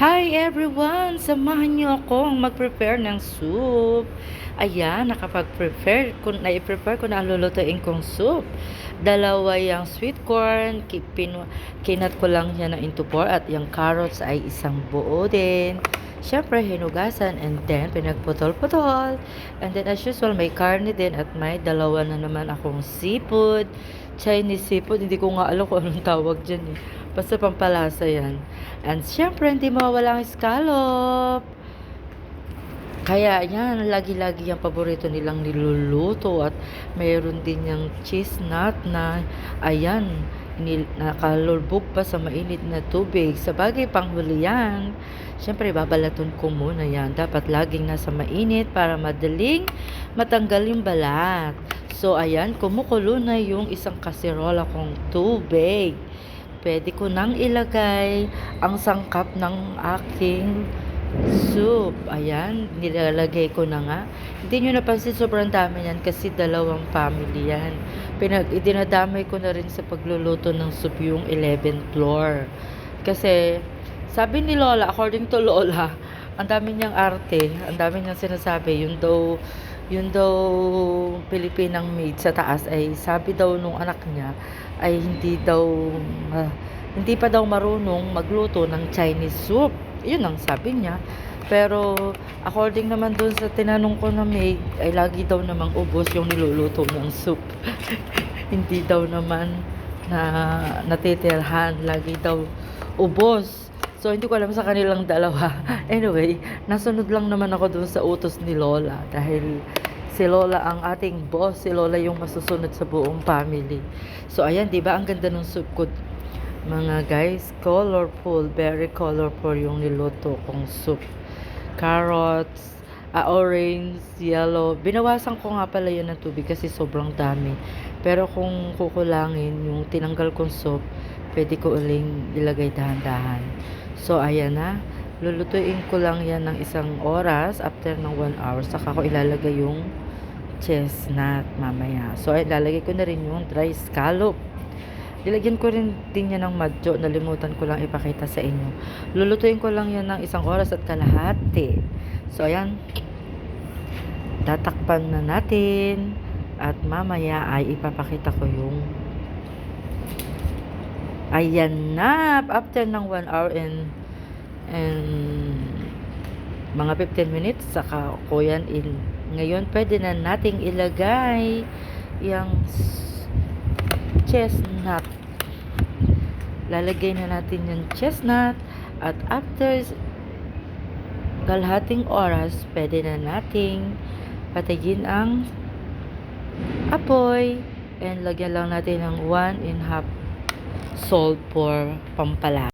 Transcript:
Hi everyone! Samahan niyo akong mag-prepare ng soup. Ayan, nakapag-prepare ko, na-prepare ko na ang lulutuin kong soup. Dalawa yung sweet corn, kinat ko lang yan na into four at yung carrots ay isang buo din. Siyempre, hinugasan and then pinagputol-putol. And then as usual, may karne din at may dalawa na naman akong seafood. Chinese seafood, hindi ko nga alam kung anong tawag dyan eh. Basta pampalasa yan. And syempre, hindi mawawala ang scallop. Kaya yan, lagi-lagi yung paborito nilang niluluto at mayroon din yung cheese nut na ayan, nakalulbog pa sa mainit na tubig. Sa bagay, panghuli yan. Siyempre, babalaton ko muna yan. Dapat laging nasa mainit para madaling matanggal yung balat. So, ayan, kumukulo na yung isang kaserola kong tubig. Pwede ko nang ilagay ang sangkap ng aking soup. Ayan, nilalagay ko na nga. Hindi nyo napansin, sobrang dami yan kasi dalawang family yan. Pinag, dinadamay ko na rin sa pagluluto ng soup yung 11th floor. Kasi, sabi ni Lola, according to Lola, ang dami niyang arte, ang dami niyang sinasabi, yun daw, yun daw Pilipinang maid sa taas ay sabi daw nung anak niya ay hindi daw ah, hindi pa daw marunong magluto ng Chinese soup. Yun ang sabi niya. Pero according naman dun sa tinanong ko na maid ay lagi daw namang ubos yung niluluto ng soup. hindi daw naman na natitirhan, lagi daw ubos. So, hindi ko alam sa kanilang dalawa. Anyway, nasunod lang naman ako dun sa utos ni Lola. Dahil si Lola ang ating boss. Si Lola yung masusunod sa buong family. So, ayan, di ba? Ang ganda ng soup ko. Mga guys, colorful. Very colorful yung niluto kong soup. Carrots, ah, orange, yellow. Binawasan ko nga pala yun ng tubig kasi sobrang dami. Pero kung kukulangin yung tinanggal kong soup, pwede ko uling ilagay dahan-dahan. So, ayan na. Lulutuin ko lang yan ng isang oras after ng 1 hour. Saka ko ilalagay yung chestnut mamaya. So, ay, ilalagay ko na rin yung dry scallop. Nilagyan ko rin din yan ng madjo. Nalimutan ko lang ipakita sa inyo. Lulutuin ko lang yan ng isang oras at kalahati. So, ayan. Tatakpan na natin. At mamaya ay ipapakita ko yung Ayan na. After ng 1 hour and and mga 15 minutes saka ko yan in. Ngayon pwede na nating ilagay yung chestnut. Lalagay na natin yung chestnut at after kalahating oras pwede na nating patigin ang apoy and lagyan lang natin ng 1 and half salt for pampala.